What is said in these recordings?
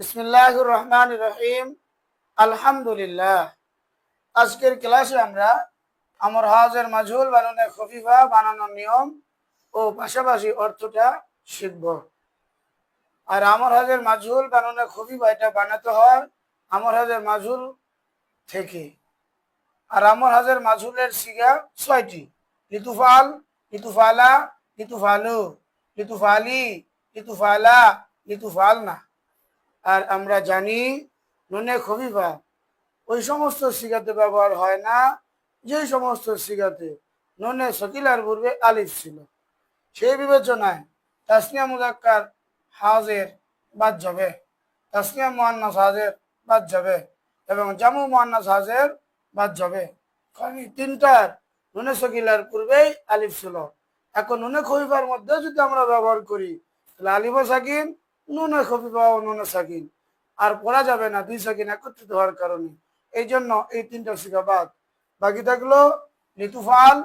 বিসমিল্লাহ রহমান রহিম আলহামদুলিল্লাহ। আজকের ক্লাসে আমরা আমর হাজের মাজহুল বানানো খফিফা বানানোর নিয়ম ও পাশাপাশি অর্থটা শিখব। আর আমর হাজের মাজহুল বানানো খফিফা এটা বানাতে হয় আমর হাজের মাজহুল থেকে। আর আমর হাজের মাজহুলের সিগা ছয়টি। লিতুফাল, লিতুফালা, লিতুফালু, লিতুফালি, লিতুফালা লিতুফাল না আর আমরা জানি নুনে খবিফা ওই সমস্ত সিগাতে ব্যবহার হয় না যে সমস্ত সিগাতে নুনে সকিলার পূর্বে আলিফ ছিল। সেই বিবেচনায় তাসনিয়া মুজাক্কার হাজের বাদ যাবে, তাসনিয়া মোহান্নাস হাজের বাদ যাবে এবং জামু মোহান্নাস হাজের বাদ যাবে। কারণ তিনটার নুনে সকিলার পূর্বেই আলিফ ছিল। এখন নুনে খবিফার মধ্যে যদি আমরা ব্যবহার করি, তাহলে আলিফ সাকিন নুনে খফিফা ও নুনে সাকিন। আর পড়া যাবে না, দুই সাকিন একত্রিত হওয়ার কারণে। এই জন্য এই তিনটা শিখা বাদ। বাকি থাকল লিতুফাল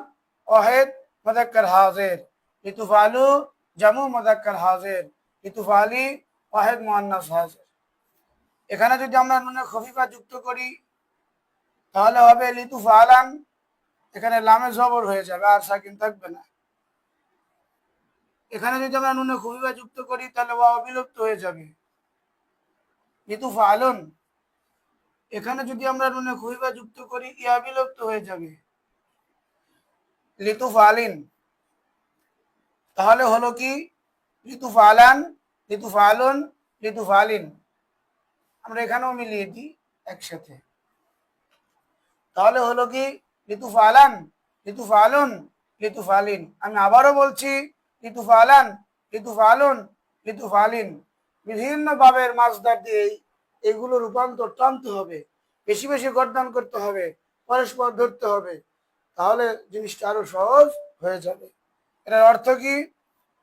ওহেদ মদাক্কার হাজের। লিতুফালু জামু, মদাক্কার হাজের। লিতুফালি ওহেদ মোহান্নাস হাজের। এখানে যদি আমরা নুনে খফিফা যুক্ত করি, তাহলে হবে লিতুফালান এখানে লামে জবর হয়ে যাবে, আর সাকিন থাকবে না। এখানে যদি আমরা নুনে খুবিবা যুক্ত করি, তাহলে ওয়া বিলুপ্ত হয়ে যাবে। ঋতু ফালন, এখানে যদি আমরা নুনে খুবিবা যুক্ত করি, ইয়া বিলুপ্ত হয়ে যাবে। ঋতু ফালিন, তাহলে হলো কি? ঋতু ফালান ঋতু ফালন ঋতু ফালিন। আমরা এখানেও মিলিয়ে দিই একসাথে। তাহলে হলো কি? ঋতু ফালান ঋতু ফালুন ঋতু ফালিন। আমি আবারও বলছি ঋতু ফালান ঋতু ফালিন বিভিন্ন ভাবের মাছদার দিয়ে এগুলো রূপান্তর টানতে হবে। বেশি বেশি গরদান করতে হবে, পরস্পর ধরতে হবে। তাহলে জিনিসটা আরও সহজ হয়ে যাবে। এটার অর্থ কি?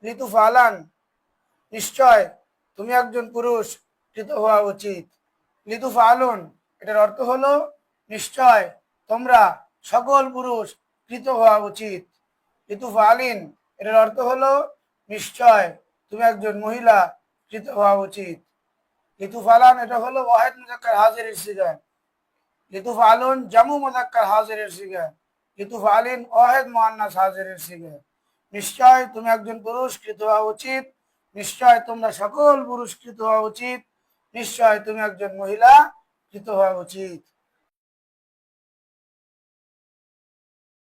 ঋতু ফালান নিশ্চয় তুমি একজন পুরুষ, কৃত হওয়া উচিত। ঋতু ফালুন এটার অর্থ হলো, নিশ্চয় তোমরা সকল পুরুষ কৃত হওয়া উচিত। ঋতু ফালিন এটার অর্থ হলো, নিশ্চয় তুমি একজন মহিলা, কৃত হওয়া উচিত। ঋতু ফালান, এটা হলো ওয়াহেদ মুজাক্কার হাজিরের সিগা ঋতু ফালুন, জামু মুজাক্কার হাজিরের সিগা ঋতু ফালিন, ওয়াহেদ মোহান্নাস হাজিরের সিগা নিশ্চয় তুমি একজন পুরস্কৃত হওয়া উচিত। নিশ্চয় তোমরা সকল পুরস্কৃত হওয়া উচিত। নিশ্চয় তুমি একজন মহিলা, কৃত হওয়া উচিত।